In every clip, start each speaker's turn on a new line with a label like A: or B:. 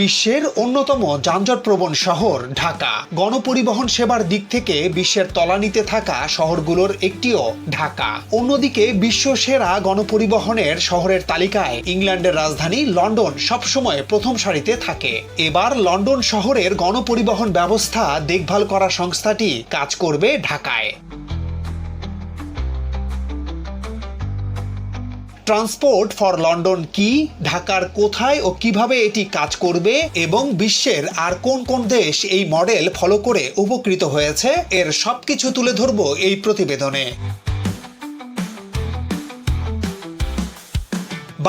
A: বিশ্বের অন্যতম যানজটপ্রবণ শহর ঢাকা। গণপরিবহন সেবার দিক থেকে বিশ্বের তলানিতে থাকা শহরগুলোর একটিও ঢাকা। অন্যদিকে বিশ্ব সেরা গণপরিবহনের শহরের তালিকায় ইংল্যান্ডের রাজধানী লন্ডন সবসময় প্রথম সারিতে থাকে। এবার লন্ডন শহরের গণপরিবহন ব্যবস্থা দেখভাল করা সংস্থাটি কাজ করবে ঢাকায়। ট্রান্সপোর্ট ফর লন্ডন কি? ঢাকার কোথায় ও কীভাবে এটি কাজ করবে? এবং বিশ্বের আর কোন কোন দেশ এই মডেল ফলো করে উপকৃত হয়েছে? এর সবকিছু তুলে ধরব এই প্রতিবেদনে।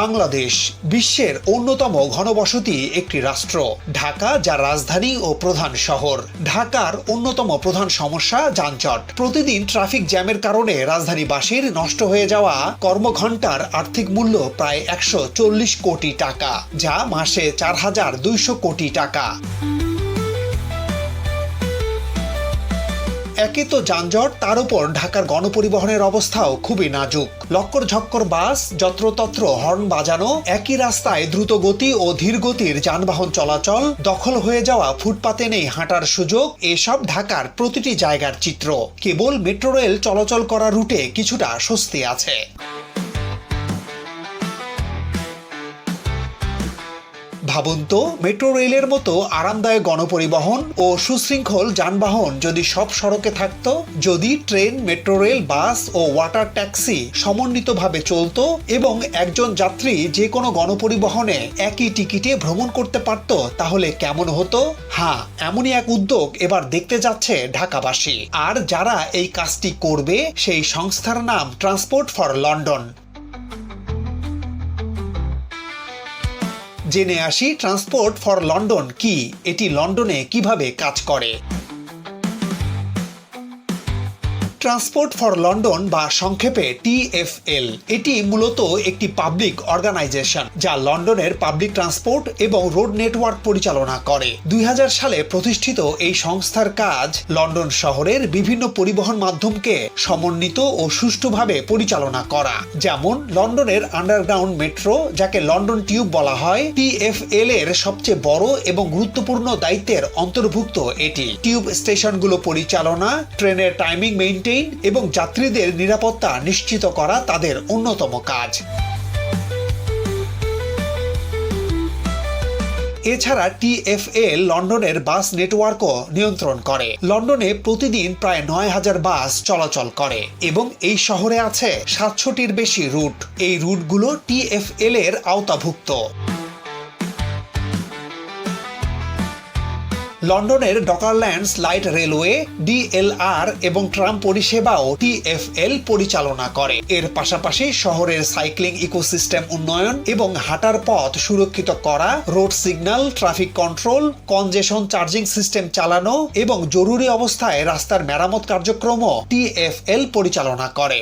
A: বাংলাদেশ বিশ্বের অন্যতম ঘনবসতি একটি রাষ্ট্র, ঢাকা যা রাজধানী ও প্রধান শহর। ঢাকার অন্যতম প্রধান সমস্যা যানজট। প্রতিদিন ট্রাফিক জ্যামের কারণে রাজধানীবাসীর নষ্ট হয়ে যাওয়া কর্মঘণ্টার আর্থিক মূল্য প্রায় একশো চল্লিশ কোটি টাকা, যা মাসে চার হাজার দুইশো কোটি টাকা। একে তো যানজট, তার উপর ঢাকার গণপরিবহনের অবস্থাও খুবই নাজুক। লক্কর ঝক্কর বাস, যত্রতত্র হর্ন বাজানো, একই রাস্তায় দ্রুত গতি ও ধীর গতির যানবাহন চলাচল, দখল হয়ে যাওয়া ফুটপাতে নেই হাঁটার সুযোগ, এসব ঢাকার প্রতিটি জায়গার চিত্র। কেবল মেট্রো রেল চলাচল করা রুটে কিছুটা স্বস্তি আছে। ভাবুন তো, মেট্রো রেলের মতো আরামদায়ক গণপরিবহন ও সুশৃঙ্খল যানবাহন যদি সব সড়কে থাকতো, যদি ট্রেন, মেট্রো রেল, বাস ও ওয়াটার ট্যাক্সি সমন্বিতভাবে চলতো এবং একজন যাত্রী যে কোনো গণপরিবহনে একই টিকিটে ভ্রমণ করতে পারত, তাহলে কেমন হতো? হ্যাঁ এমনই এক উদ্যোগ এবার দেখতে যাচ্ছে ঢাকাবাসী। আর যারা এই কাজটি করবে, সেই সংস্থার নাম ট্রান্সপোর্ট ফর লন্ডন জেনে আসি ট্রান্সপোর্ট ফর লন্ডন কি? এটি লন্ডনে কীভাবে কাজ করে? ট্রান্সপোর্ট ফর লন্ডন বা সংক্ষেপে টিএফএল এটি মূলত একটি পাবলিক অর্গানাইজেশন যা লন্ডনের পাবলিক ট্রান্সপোর্ট এবং রোড নেটওয়ার্ক পরিচালনা করে। দুই হাজার সালে প্রতিষ্ঠিত এই সংস্থার কাজ লন্ডন শহরের বিভিন্ন পরিবহন মাধ্যমকে সমন্বিত ও সুষ্ঠুভাবে পরিচালনা করা। যেমন লন্ডনের আন্ডারগ্রাউন্ড মেট্রো যাকে লন্ডন টিউব বলা হয় টিএফএল এর সবচেয়ে বড় এবং গুরুত্বপূর্ণ দায়িত্বের অন্তর্ভুক্ত এটি। টিউব স্টেশনগুলো পরিচালনা ট্রেনের টাইমিং মেইনটেইন এবং যাত্রীদের নিরাপত্তা নিশ্চিত করা তাদের অন্যতম কাজ। এছাড়া টিএফএল লন্ডনের বাস নেটওয়ার্কও নিয়ন্ত্রণ করে। লন্ডনে প্রতিদিন প্রায় নয় হাজার বাস চলাচল করে এবং এই শহরে আছে সাতশোটির বেশি রুট। এই রুটগুলো টিএফএল এর আওতাভুক্ত। লন্ডনের ডকারল্যান্ডস লাইট রেলওয়ে, ডিএলআর এবং ট্রাম পরিষেবাও টিএফএল পরিচালনা করে। এর পাশাপাশি শহরের সাইক্লিং ইকোসিস্টেম উন্নয়ন এবং হাঁটার পথ সুরক্ষিত করা, road signal, traffic control, congestion charging system চালানো এবং জরুরি অবস্থায় রাস্তার মেরামত কার্যক্রমও টিএফএল পরিচালনা করে।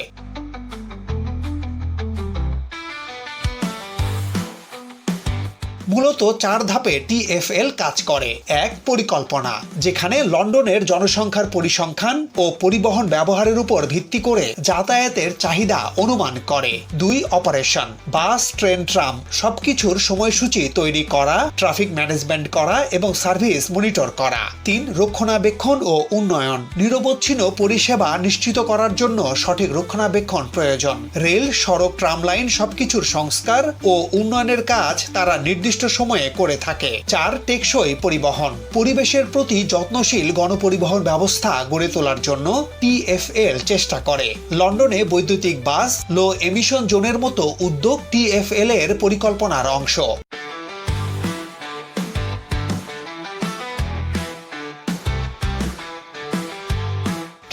A: মূলত চার ধাপে টিএফএল কাজ করে। এক, পরিকল্পনা, যেখানে লন্ডনের জনসংখ্যার পরিসংখ্যান ও পরিবহন ব্যবহারের উপর ভিত্তি করে যাতায়াতের চাহিদা অনুমান করে। দুই, অপারেশন, বাস, ট্রেন, ট্রাম, সবকিছুর সময়সূচি তৈরি করা, ট্রাফিক ম্যানেজমেন্ট করা এবং সার্ভিস মনিটর করা। তিন, রক্ষণাবেক্ষণ ও উন্নয়ন, নিরবচ্ছিন্ন পরিষেবা নিশ্চিত করার জন্য সঠিক রক্ষণাবেক্ষণ প্রয়োজন। রেল, সড়ক ট্রাম লাইন সবকিছুর সংস্কার ও উন্নয়নের কাজ তারা নির্দিষ্ট সময়ে করে থাকে। চার টেকসই পরিবহন। পরিবেশের প্রতি যত্নশীল গণপরিবহন ব্যবস্থা গড়ে তোলার জন্য টিএফএল চেষ্টা করে। লন্ডনে বৈদ্যুতিক বাস লো এমিশন জোনের মতো উদ্যোগ টিএফএল এর পরিকল্পনার অংশ।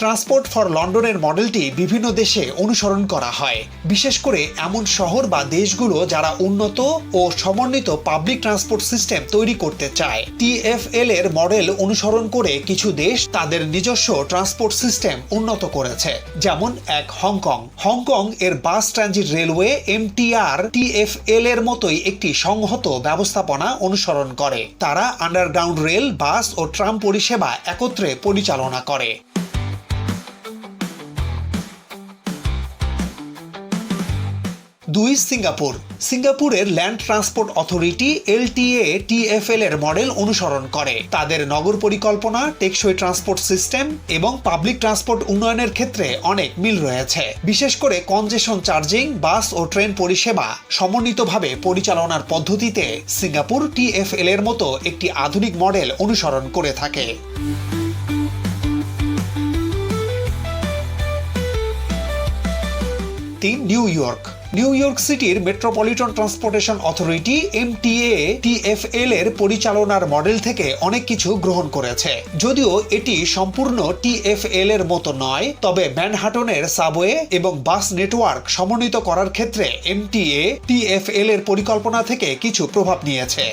A: ট্রান্সপোর্ট ফর লন্ডনের মডেলটি বিভিন্ন দেশে অনুসরণ করা হয়। বিশেষ করে এমন শহর বা দেশগুলো যারা উন্নত ও সমন্বিত পাবলিক ট্রান্সপোর্ট সিস্টেম তৈরি করতে চায়। টিএফএল এর মডেল অনুসরণ করে কিছু দেশ তাদের নিজস্ব ট্রান্সপোর্ট সিস্টেম উন্নত করেছে, যেমন এক হংকং হংকং এর bus transit railway MTR TFL এর মতোই একটি সংহত ব্যবস্থাপনা অনুসরণ করে। তারা আন্ডারগ্রাউন্ড রেল বাস ও ট্রাম পরিষেবা একত্রে পরিচালনা করে। দুই সিঙ্গাপুর। সিঙ্গাপুরের land transport authority LTA TFL এর মডেল অনুসরণ করে। তাদের নগর পরিকল্পনা, টেকসই ট্রান্সপোর্ট সিস্টেম এবং পাবলিক ট্রান্সপোর্ট উন্নয়নের ক্ষেত্রে অনেক মিল রয়েছে। বিশেষ করে কনজেশন চার্জিং, বাস ও ট্রেন পরিষেবা সমন্বিতভাবে পরিচালনার পদ্ধতিতে সিঙ্গাপুর টিএফএল এর মতো একটি আধুনিক মডেল অনুসরণ করে থাকে। তিন, নিউ ইয়র্ক। নিউ ইয়র্ক সিটির metropolitan transportation authority MTA TFL এর পরিচালনার মডেল থেকে অনেক কিছু গ্রহণ করেছে। যদিও এটি সম্পূর্ণ টিএফএল এর মতো নয়, তবে ম্যানহাটনের সাবওয়ে এবং বাস নেটওয়ার্ক সমন্বিত করার ক্ষেত্রে এমটিএ টিএফএল এর পরিকল্পনা থেকে কিছু প্রভাব নিয়েছে।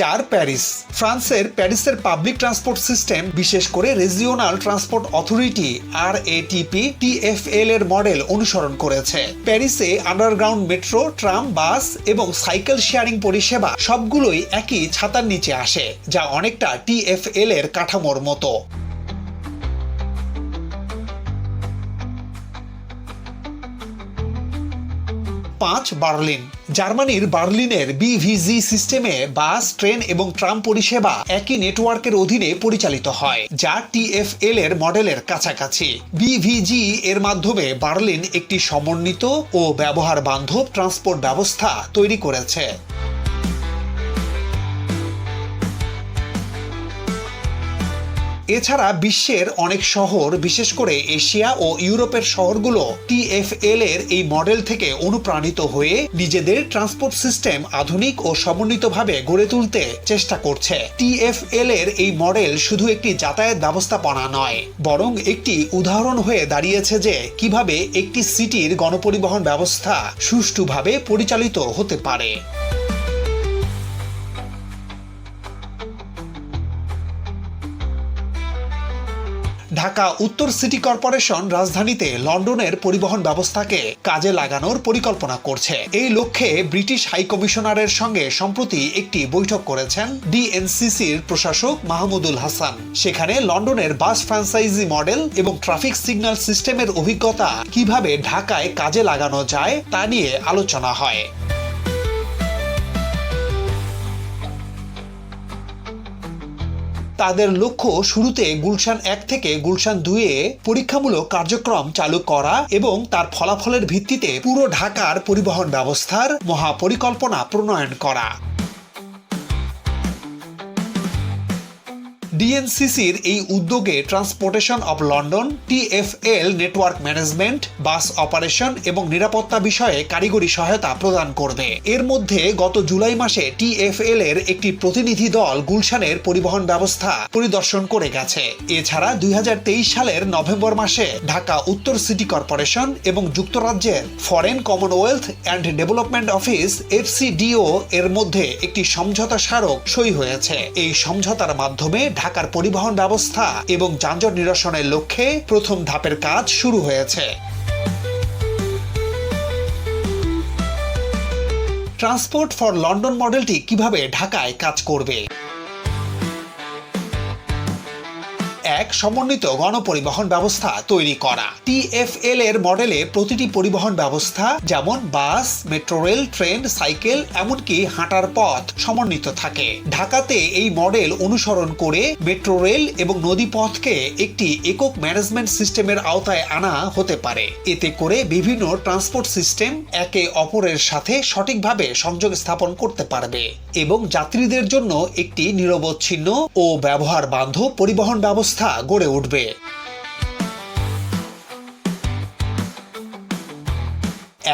A: চার প্যারিস। ফ্রান্সের প্যারিসের পাবলিক ট্রান্সপোর্ট সিস্টেম, বিশেষ করে regional transport authority R ATP TFL এর মডেল অনুসরণ করেছে। প্যারিসে আন্ডারগ্রাউন্ড মেট্রো, ট্রাম, বাস এবং সাইকেল শেয়ারিং পরিষেবা সবগুলোই একই ছাতার নিচে আসে, যা অনেকটা টিএফএল এর কাঠামোর মতো। পাঁচ, বার্লিন। জার্মানির বার্লিনের বিভিজি সিস্টেমে বাস, ট্রেন এবং ট্রাম পরিষেবা একই নেটওয়ার্কের অধীনে পরিচালিত হয়, যা টিএফএল এর মডেলের কাছাকাছি। বিভিজি এর মাধ্যমে বার্লিন একটি সমন্বিত ও ব্যবহার বান্ধব ট্রান্সপোর্ট ব্যবস্থা তৈরি করেছে। এছাড়া বিশ্বের অনেক শহর, বিশেষ করে এশিয়া ও ইউরোপের শহরগুলো টিএফএল এর এই মডেল থেকে অনুপ্রাণিত হয়ে নিজেদের ট্রান্সপোর্ট সিস্টেম আধুনিক ও সমন্বিতভাবে গড়ে তুলতে চেষ্টা করছে। টিএফএল এর এই মডেল শুধু একটি যাতায়াত ব্যবস্থাপনা নয়, বরং একটি উদাহরণ হয়ে দাঁড়িয়েছে যে কীভাবে একটি সিটির গণপরিবহন ব্যবস্থা সুষ্ঠুভাবে পরিচালিত হতে পারে। ঢাকা উত্তর সিটি কর্পোরেশন রাজধানীতে লন্ডনের পরিবহন ব্যবস্থাকে কাজে লাগানোর পরিকল্পনা করছে। এই লক্ষ্যে ব্রিটিশ হাই কমিশনারের সঙ্গে সম্প্রতি একটি বৈঠক করেছেন ডিএনসিসির প্রশাসক মাহমুদুল হাসান। সেখানে লন্ডনের বাস ফ্রাঞ্চাইজি মডেল এবং ট্রাফিক সিগন্যাল সিস্টেমের অভিজ্ঞতা কীভাবে ঢাকায় কাজে লাগানো যায় তা নিয়ে আলোচনা হয়। তাদের লক্ষ্য শুরুতে গুলশান এক থেকে গুলশান দুয়ে পরীক্ষামূলক কার্যক্রম চালু করা এবং তার ফলাফলের ভিত্তিতে পুরো ঢাকার পরিবহন ব্যবস্থার মহাপরিকল্পনা প্রণয়ন করা। ডিএনসিসির এই উদ্যোগে transportation of London TFL network management, bus operation এবং নিরাপত্তা বিষয়ে কারিগরি সহায়তা প্রদান করবে। এর মধ্যে গত জুলাই মাসে টিএফএল এর একটি প্রতিনিধি দল গুলশানের পরিবহন ব্যবস্থা পরিদর্শন করে গেছে। এছাড়া দুই হাজার তেইশ সালের নভেম্বর মাসে ঢাকা উত্তর সিটি কর্পোরেশন এবং যুক্তরাজ্যের foreign commonwealth and development office FCDO এর মধ্যে একটি সমঝোতা স্মারক সই হয়েছে। এই সমঝোতার মাধ্যমে ঢাকার পরিবহন ব্যবস্থা এবং যানজট নিরসনের লক্ষ্যে প্রথম ধাপের কাজ শুরু হয়েছে। ট্রান্সপোর্ট ফর লন্ডন মডেলটি কীভাবে ঢাকায় কাজ করবে? এক সমন্বিত গণপরিবহন ব্যবস্থা তৈরি করা। টিএফএল এর মডেলে প্রতিটি পরিবহন ব্যবস্থা, যেমন bus, metro rail, train, cycle, এমনকি হাঁটার পথ সমন্বিত থাকে। ঢাকাতে এই মডেল অনুসরণ করে মেট্রো রেল এবং নদী পথকে একটি একক ম্যানেজমেন্ট সিস্টেমের আওতায় আনা হতে পারে। এতে করে বিভিন্ন ট্রান্সপোর্ট সিস্টেম একে অপরের সাথে সঠিকভাবে সংযোগ স্থাপন করতে পারবে এবং যাত্রীদের জন্য একটি নিরবচ্ছিন্ন ও ব্যবহার বান্ধব পরিবহন ব্যবস্থা গড়ে উঠবে।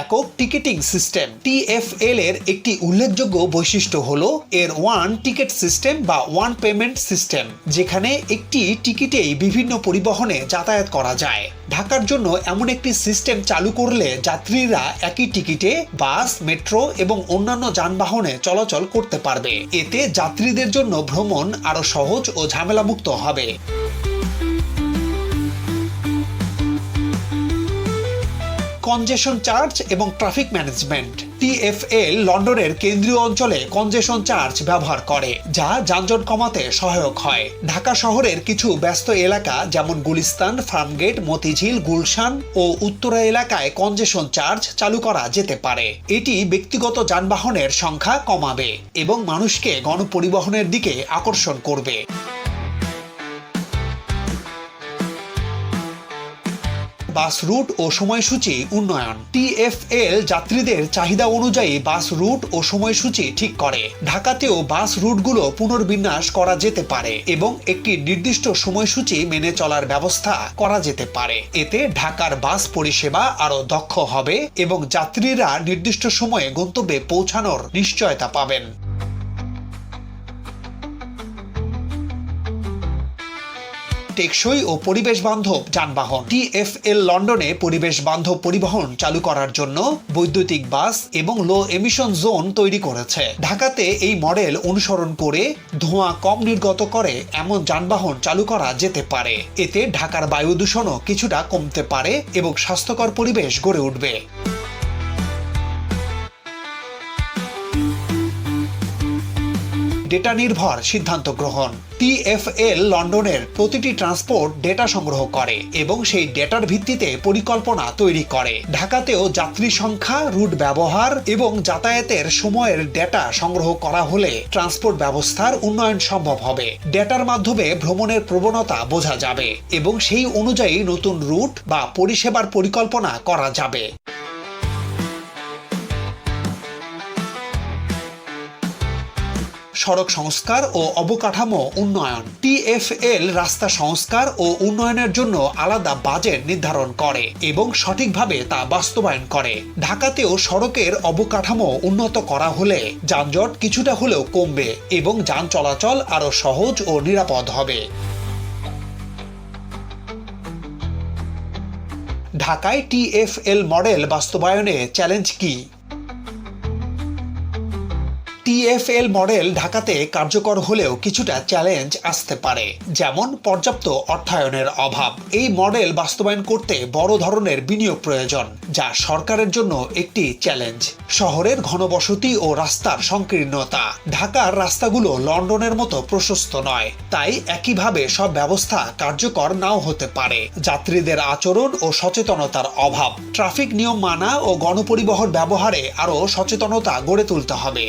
A: একক টিকিটিং সিস্টেম টিএফএল এর একটি উল্লেখযোগ্য বৈশিষ্ট্য হল এর ওয়ান টিকিট সিস্টেম বা ওয়ান পেমেন্ট সিস্টেম, যেখানে একটি টিকিটেই বিভিন্ন পরিবহনে যাতায়াত করা যায়। ঢাকার জন্য এমন একটি সিস্টেম চালু করলে যাত্রীরা একই টিকিটে বাস, মেট্রো এবং অন্যান্য যানবাহনে চলাচল করতে পারবে। এতে যাত্রীদের জন্য ভ্রমণ আরও সহজ ও ঝামেলামুক্ত হবে। কনজেশন চার্জ এবং ট্রাফিক ম্যানেজমেন্ট টিএফএল লন্ডনের কেন্দ্রীয় অঞ্চলে কনজেশন চার্জ ব্যবহার করে, যা যানজট কমাতে সহায়ক হয়। ঢাকা শহরের কিছু ব্যস্ত এলাকা যেমন গুলিস্তান, ফার্মগেট, মতিঝিল, গুলশান ও উত্তরা এলাকায় কনজেশন চার্জ চালু করা যেতে পারে। এটি ব্যক্তিগত যানবাহনের সংখ্যা কমাবে এবং মানুষকে গণপরিবহনের দিকে আকর্ষণ করবে। বাস রুট ও সময়সূচি উন্নয়ন। টিএফএল যাত্রীদের চাহিদা অনুযায়ী বাস রুট ও সময়সূচি ঠিক করে। ঢাকাতেও বাস রুটগুলো পুনর্বিন্যাস করা যেতে পারে এবং একটি নির্দিষ্ট সময়সূচি মেনে চলার ব্যবস্থা করা যেতে পারে। এতে ঢাকার বাস পরিষেবা আরও দক্ষ হবে এবং যাত্রীরা নির্দিষ্ট সময়ে গন্তব্যে পৌঁছানোর নিশ্চয়তা পাবেন। টেকসই ও পরিবেশ বান্ধব যানবাহন। টিএফএল লন্ডনে পরিবেশ বান্ধব পরিবহন চালু করার জন্য বৈদ্যুতিক বাস এবং লো এমিশন জোন তৈরি করেছে। ঢাকাতে এই মডেল অনুসরণ করে ধোঁয়া কম নির্গত করে এমন যানবাহন চালু করা যেতে পারে। এতে ঢাকার বায়ু দূষণও কিছুটা কমতে পারে এবং স্বাস্থ্যকর পরিবেশ গড়ে উঠবে। ডেটা নির্ভর সিদ্ধান্ত গ্রহণ। টিএফএল লন্ডনের প্রতিটি ট্রান্সপোর্ট ডেটা সংগ্রহ করে এবং সেই ডেটার ভিত্তিতে পরিকল্পনা তৈরি করে। ঢাকাতেও যাত্রী সংখ্যা, রুট ব্যবহার এবং যাতায়াতের সময়ের ডেটা সংগ্রহ করা হলে ট্রান্সপোর্ট ব্যবস্থার উন্নয়ন সম্ভব হবে। ডেটার মাধ্যমে ভ্রমণের প্রবণতা বোঝা যাবে এবং সেই অনুযায়ী নতুন রুট বা পরিষেবার পরিকল্পনা করা যাবে। সড়ক সংস্কার ও অবকাঠামো উন্নয়ন, টিএফএল রাস্তা সংস্কার ও উন্নয়নের জন্য আলাদা বাজেট নির্ধারণ করে এবং সঠিকভাবে তা বাস্তবায়ন করে। ঢাকাতেও সড়কের অবকাঠামো উন্নত করা হলে যানজট কিছুটা হলেও কমবে এবং যান চলাচল আরও সহজ ও নিরাপদ হবে। ঢাকায় টিএফএল মডেল বাস্তবায়নে চ্যালেঞ্জ কি? টিএফএল মডেল ঢাকাতে কার্যকর হলেও কিছুটা চ্যালেঞ্জ আসতে পারে, যেমন পর্যাপ্ত অর্থায়নের অভাব। এই মডেল বাস্তবায়ন করতে বড় ধরনের বিনিয়োগ প্রয়োজন, যা সরকারের জন্য একটি চ্যালেঞ্জ। শহরের ঘনবসতি ও রাস্তার সংকীর্ণতা। ঢাকার রাস্তাগুলো লন্ডনের মতো প্রশস্ত নয়, তাই একইভাবে সব ব্যবস্থা কার্যকর নাও হতে পারে। যাত্রীদের আচরণ ও সচেতনতার অভাব। ট্রাফিক নিয়ম মানা ও গণপরিবহন ব্যবহারে আরও সচেতনতা গড়ে তুলতে হবে।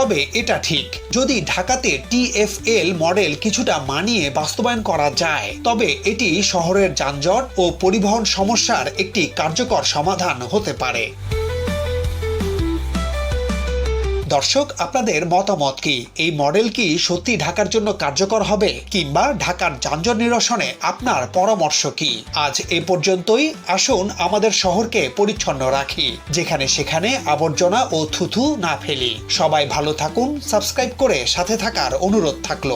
A: তবে এটা ঠিক। যদি ঢাকাতে টিএফএল মডেল কিছুটা মানিয়ে বাস্তবায়ন করা যায়, তবে এটি শহরের যানজট ও পরিবহন সমস্যার একটি কার্যকর সমাধান হতে পারে। দর্শক, আপনাদের মতামত কি? এই মডেল কি সত্যি ঢাকার জন্য কার্যকর হবে কিংবা ঢাকার যানজট নিরসনে আপনার পরামর্শ কি? আজ এ পর্যন্তই। আসুন আমাদের শহরকে পরিচ্ছন্ন রাখি। যেখানে সেখানে আবর্জনা ও থুথু না ফেলি। সবাই ভালো থাকুন। সাবস্ক্রাইব করে সাথে থাকার অনুরোধ থাকল।